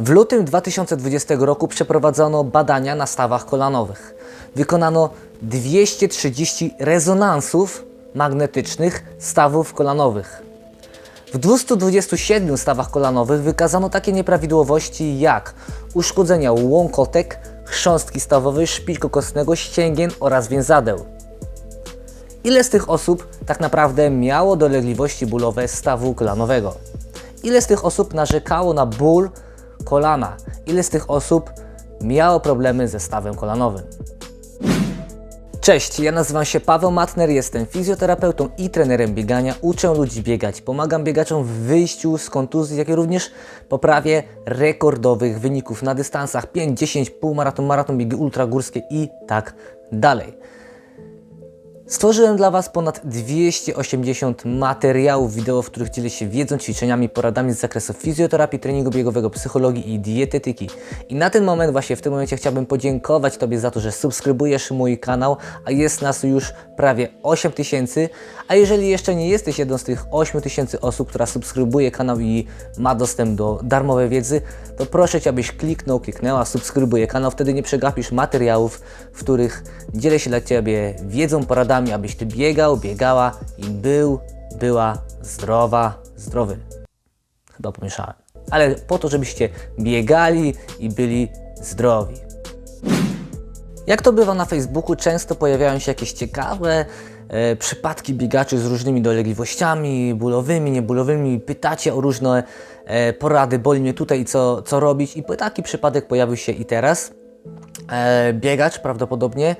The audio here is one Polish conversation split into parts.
W lutym 2020 roku przeprowadzono badania na stawach kolanowych. Wykonano 230 rezonansów magnetycznych stawów kolanowych. W 227 stawach kolanowych wykazano takie nieprawidłowości jak uszkodzenia łąkotek, chrząstki stawowej, szpilko kostnego, ścięgien oraz więzadeł. Ile z tych osób tak naprawdę miało dolegliwości bólowe stawu kolanowego? Ile z tych osób narzekało na ból kolana? Ile z tych osób miało problemy ze stawem kolanowym? Cześć, ja nazywam się Paweł Matner, jestem fizjoterapeutą i trenerem biegania. Uczę ludzi biegać, pomagam biegaczom w wyjściu z kontuzji, jak i również poprawie rekordowych wyników na dystansach 5, 10, półmaraton, maraton, biegi ultragórskie i tak dalej. Stworzyłem dla Was ponad 280 materiałów wideo, w których dzielę się wiedzą, ćwiczeniami, poradami z zakresu fizjoterapii, treningu biegowego, psychologii i dietetyki. I na ten moment, właśnie w tym momencie chciałbym podziękować Tobie za to, że subskrybujesz mój kanał, a jest nas już prawie 8 tysięcy. A jeżeli jeszcze nie jesteś jedną z tych 8 tysięcy osób, która subskrybuje kanał i ma dostęp do darmowej wiedzy, to proszę Cię, abyś kliknął, kliknęła, subskrybuję kanał, wtedy nie przegapisz materiałów, w których dzielę się dla Ciebie wiedzą, poradami, abyś Ty biegał, biegała i był, była zdrowa, zdrowy. Chyba pomieszałem. Ale po to, żebyście biegali i byli zdrowi. Jak to bywa na Facebooku, często pojawiają się jakieś ciekawe e, przypadki biegaczy z różnymi dolegliwościami, bólowymi, niebólowymi. Pytacie o różne e, porady, boli mnie tutaj co, co robić. I taki przypadek pojawił się i teraz. E, biegacz prawdopodobnie,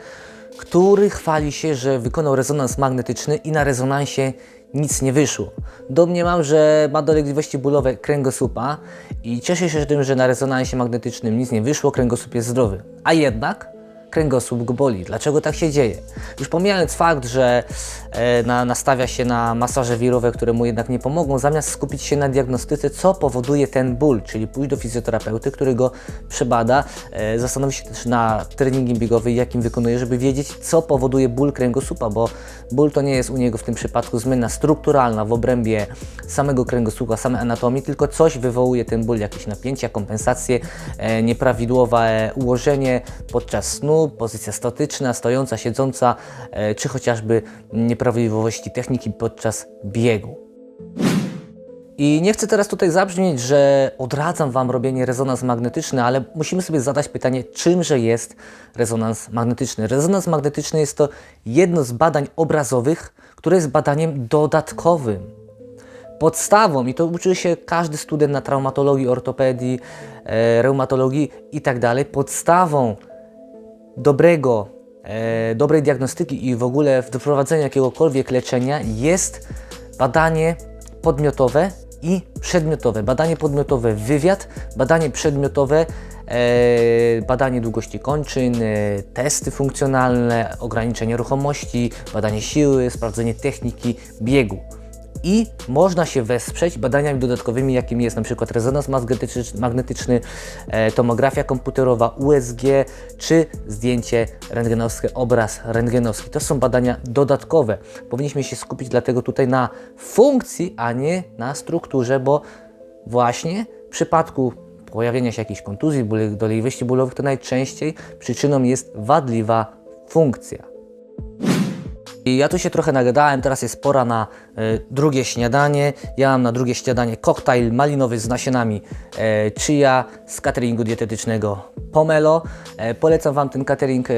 który chwali się, że wykonał rezonans magnetyczny i na rezonansie nic nie wyszło. Domniemam, że ma dolegliwości bólowe kręgosłupa i cieszę się tym, że na rezonansie magnetycznym nic nie wyszło, kręgosłup jest zdrowy. A jednak kręgosłup go boli. Dlaczego tak się dzieje? Już pomijając fakt, że e, na, nastawia się na masaże wirowe, które mu jednak nie pomogą, zamiast skupić się na diagnostyce, co powoduje ten ból, czyli pójść do fizjoterapeuty, który go przebada, e, zastanowi się też na treningiem biegowym, jakim wykonuje, żeby wiedzieć, co powoduje ból kręgosłupa, bo ból to nie jest u niego w tym przypadku zmiana strukturalna w obrębie samego kręgosłupa, samej anatomii, tylko coś wywołuje ten ból, jakieś napięcia, kompensacje, e, nieprawidłowe ułożenie podczas snu, pozycja statyczna, stojąca, siedząca, e, czy chociażby nieprawidłowości techniki podczas biegu. I nie chcę teraz tutaj zabrzmieć, że odradzam Wam robienie rezonans magnetyczny, ale musimy sobie zadać pytanie, czymże jest rezonans magnetyczny. Rezonans magnetyczny jest to jedno z badań obrazowych, które jest badaniem dodatkowym. Podstawą, i to uczy się każdy student na traumatologii, ortopedii, e, reumatologii i tak podstawą dobrego, e, dobrej diagnostyki i w ogóle wprowadzenia jakiegokolwiek leczenia jest badanie podmiotowe i przedmiotowe. Badanie podmiotowe wywiad, badanie przedmiotowe e, badanie długości kończyn, e, testy funkcjonalne, ograniczenie ruchomości, badanie siły, sprawdzenie techniki biegu i można się wesprzeć badaniami dodatkowymi, jakimi jest przykład rezonans magnetyczny, e, tomografia komputerowa, USG czy zdjęcie rentgenowskie, obraz rentgenowski. To są badania dodatkowe. Powinniśmy się skupić dlatego tutaj na funkcji, a nie na strukturze, bo właśnie w przypadku pojawienia się jakiejś kontuzji, dolegliwości bólowych, to najczęściej przyczyną jest wadliwa funkcja. I ja tu się trochę nagadałem, teraz jest pora na e, drugie śniadanie. Ja mam na drugie śniadanie koktajl malinowy z nasionami e, chia z cateringu dietetycznego Pomelo. E, polecam Wam ten catering, e,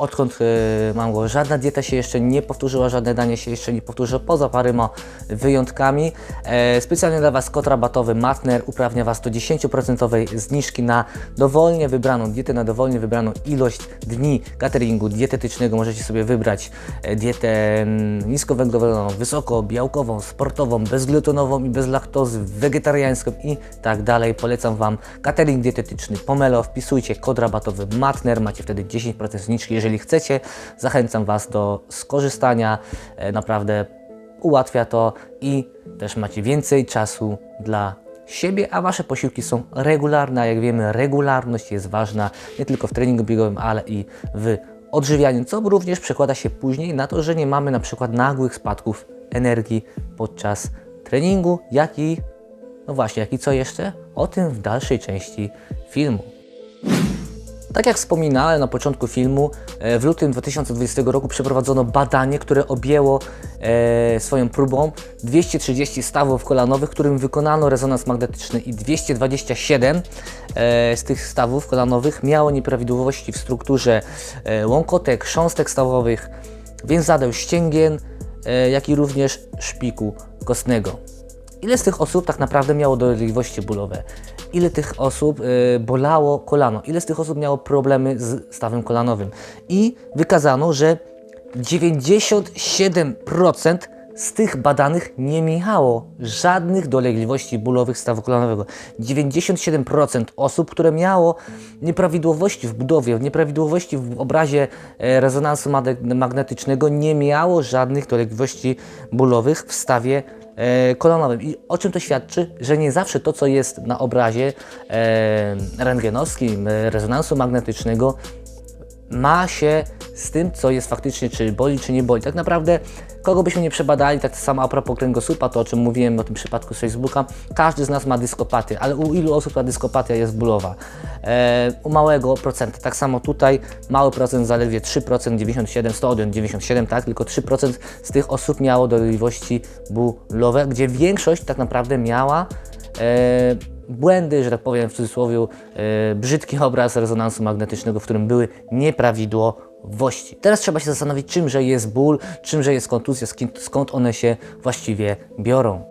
odkąd e, mam go. Żadna dieta się jeszcze nie powtórzyła, żadne danie się jeszcze nie powtórzy, poza paroma wyjątkami. E, specjalnie dla Was kod rabatowy Matner uprawnia Was do 10% zniżki na dowolnie wybraną dietę, na dowolnie wybraną ilość dni cateringu dietetycznego. Możecie sobie wybrać e, dietę mm, niskowęglowodorową, wysokobiałkową, sportową, bezglutenową i bez laktozy, wegetariańską i tak dalej. Polecam Wam catering dietetyczny Pomelo. Wpisujcie kod rabatowy Matner, macie wtedy 10% zniżki. Jeżeli chcecie, zachęcam Was do skorzystania. E, Naprawdę ułatwia to i też macie więcej czasu dla siebie, a Wasze posiłki są regularne. A jak wiemy, regularność jest ważna nie tylko w treningu biegowym, ale i w odżywianiu, co również przekłada się później na to, że nie mamy na przykład nagłych spadków energii podczas treningu, jak i No właśnie, jak i co jeszcze? O tym w dalszej części filmu. Tak jak wspominałem na początku filmu, e, w lutym 2020 roku przeprowadzono badanie, które objęło e, swoją próbą 230 stawów kolanowych, którym wykonano rezonans magnetyczny i 227 e, z tych stawów kolanowych miało nieprawidłowości w strukturze e, łąkotek, chrząstek stawowych, więzadeł ścięgien, e, jak i również szpiku kostnego. Ile z tych osób tak naprawdę miało dolegliwości bólowe? Ile tych osób y, bolało kolano? Ile z tych osób miało problemy z stawem kolanowym? I wykazano, że 97% z tych badanych nie miało żadnych dolegliwości bólowych stawu kolanowego. 97% osób, które miało nieprawidłowości w budowie, nieprawidłowości w obrazie e, rezonansu magnetycznego, nie miało żadnych dolegliwości bólowych w stawie e, kolanowym. I o czym to świadczy? Że nie zawsze to, co jest na obrazie e, rentgenowskim, e, rezonansu magnetycznego, ma się z tym, co jest faktycznie, czy boli, czy nie boli. Tak naprawdę, kogo byśmy nie przebadali, tak samo a propos kręgosłupa, to o czym mówiłem o tym przypadku z Facebooka, każdy z nas ma dyskopatię, ale u ilu osób ta dyskopatia jest bólowa? E, u małego procenta. Tak samo tutaj mały procent, zaledwie 3%, 97, 100 odjąć 97, tak, tylko 3% z tych osób miało dolegliwości bólowe, gdzie większość tak naprawdę miała e, błędy, że tak powiem w cudzysłowie, e, brzydki obraz rezonansu magnetycznego, w którym były nieprawidłowości. Teraz trzeba się zastanowić, czymże jest ból, czymże jest kontuzja, skąd, one się właściwie biorą.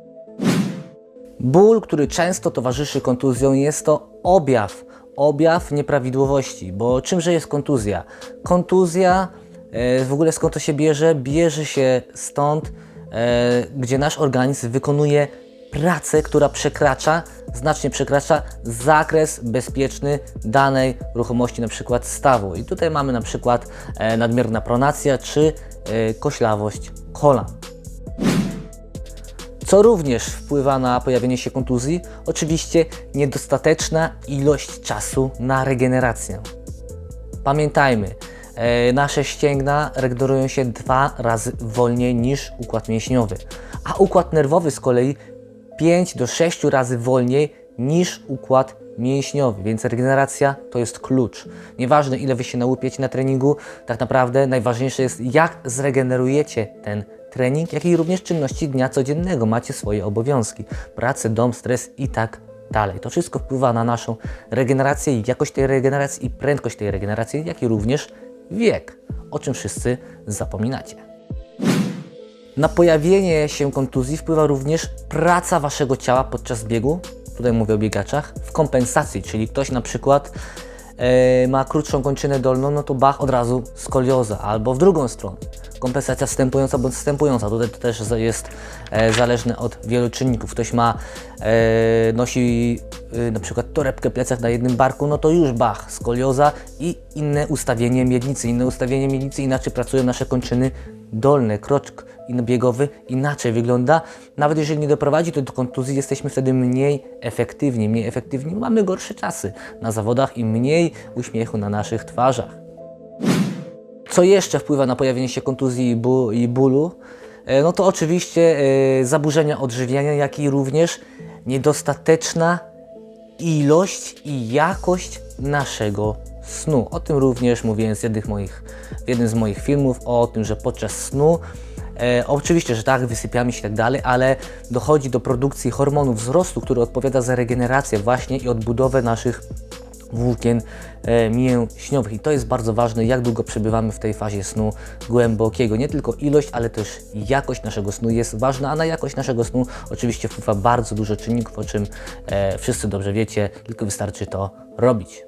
Ból, który często towarzyszy kontuzjom, jest to objaw, objaw nieprawidłowości, bo czymże jest kontuzja? Kontuzja, e, w ogóle skąd to się bierze? Bierze się stąd, e, gdzie nasz organizm wykonuje pracę, która przekracza, znacznie przekracza zakres bezpieczny danej ruchomości, na przykład stawu. I tutaj mamy na przykład e, nadmierna pronacja czy e, koślawość kolan. Co również wpływa na pojawienie się kontuzji? Oczywiście niedostateczna ilość czasu na regenerację. Pamiętajmy, e, nasze ścięgna regenerują się dwa razy wolniej niż układ mięśniowy, a układ nerwowy z kolei 5 do 6 razy wolniej niż układ mięśniowy, więc regeneracja to jest klucz. Nieważne ile Wy się nałupiecie na treningu, tak naprawdę najważniejsze jest jak zregenerujecie ten trening, jak i również czynności dnia codziennego. Macie swoje obowiązki, pracę, dom, stres i tak dalej. To wszystko wpływa na naszą regenerację, jakość tej regeneracji i prędkość tej regeneracji, jak i również wiek, o czym wszyscy zapominacie. Na pojawienie się kontuzji wpływa również praca waszego ciała podczas biegu. Tutaj mówię o biegaczach. W kompensacji, czyli ktoś na przykład e, ma krótszą kończynę dolną, no to bach od razu skolioza, albo w drugą stronę. Kompensacja wstępująca bądź wstępująca. Tutaj to też jest e, zależne od wielu czynników. Ktoś ma, e, nosi na przykład torebkę plecach na jednym barku, no to już bach, skolioza i inne ustawienie miednicy. Inne ustawienie miednicy, inaczej pracują nasze kończyny dolne, kroczk biegowy inaczej wygląda. Nawet jeżeli nie doprowadzi to do kontuzji, jesteśmy wtedy mniej efektywni. Mniej efektywni, mamy gorsze czasy na zawodach i mniej uśmiechu na naszych twarzach. Co jeszcze wpływa na pojawienie się kontuzji i bólu? E, No to oczywiście e, zaburzenia odżywiania, jak i również niedostateczna ilość i jakość naszego snu. O tym również mówiłem z jednych moich, w jednym z moich filmów, o tym, że podczas snu E, oczywiście, że tak, wysypiamy się i tak dalej, ale dochodzi do produkcji hormonu wzrostu, który odpowiada za regenerację właśnie i odbudowę naszych włókien e, mięśniowych. I to jest bardzo ważne, jak długo przebywamy w tej fazie snu głębokiego. Nie tylko ilość, ale też jakość naszego snu jest ważna, a na jakość naszego snu oczywiście wpływa bardzo dużo czynników, o czym e, wszyscy dobrze wiecie, tylko wystarczy to robić.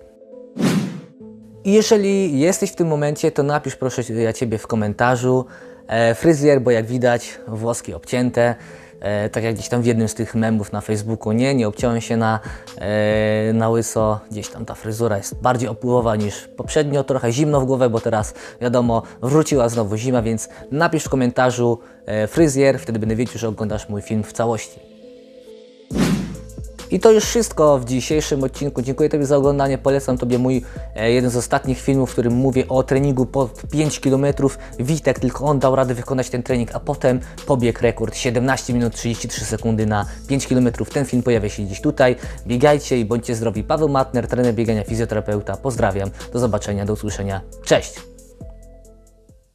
I jeżeli jesteś w tym momencie, to napisz proszę ja Ciebie w komentarzu e, fryzjer, bo jak widać włoski obcięte, e, tak jak gdzieś tam w jednym z tych memów na Facebooku, nie, nie obciąłem się na, e, na łyso, gdzieś tam ta fryzura jest bardziej opływowa niż poprzednio, trochę zimno w głowę, bo teraz wiadomo, wróciła znowu zima, więc napisz w komentarzu e, fryzjer, wtedy będę wiedział, że oglądasz mój film w całości. I to już wszystko w dzisiejszym odcinku. Dziękuję Tobie za oglądanie. Polecam Tobie mój e, jeden z ostatnich filmów, w którym mówię o treningu pod 5 km. Witek, tylko on dał radę wykonać ten trening, a potem pobiegł rekord 17 minut 33 sekundy na 5 km. Ten film pojawia się dziś tutaj. Biegajcie i bądźcie zdrowi. Paweł Matner, trener biegania, fizjoterapeuta. Pozdrawiam. Do zobaczenia, do usłyszenia. Cześć!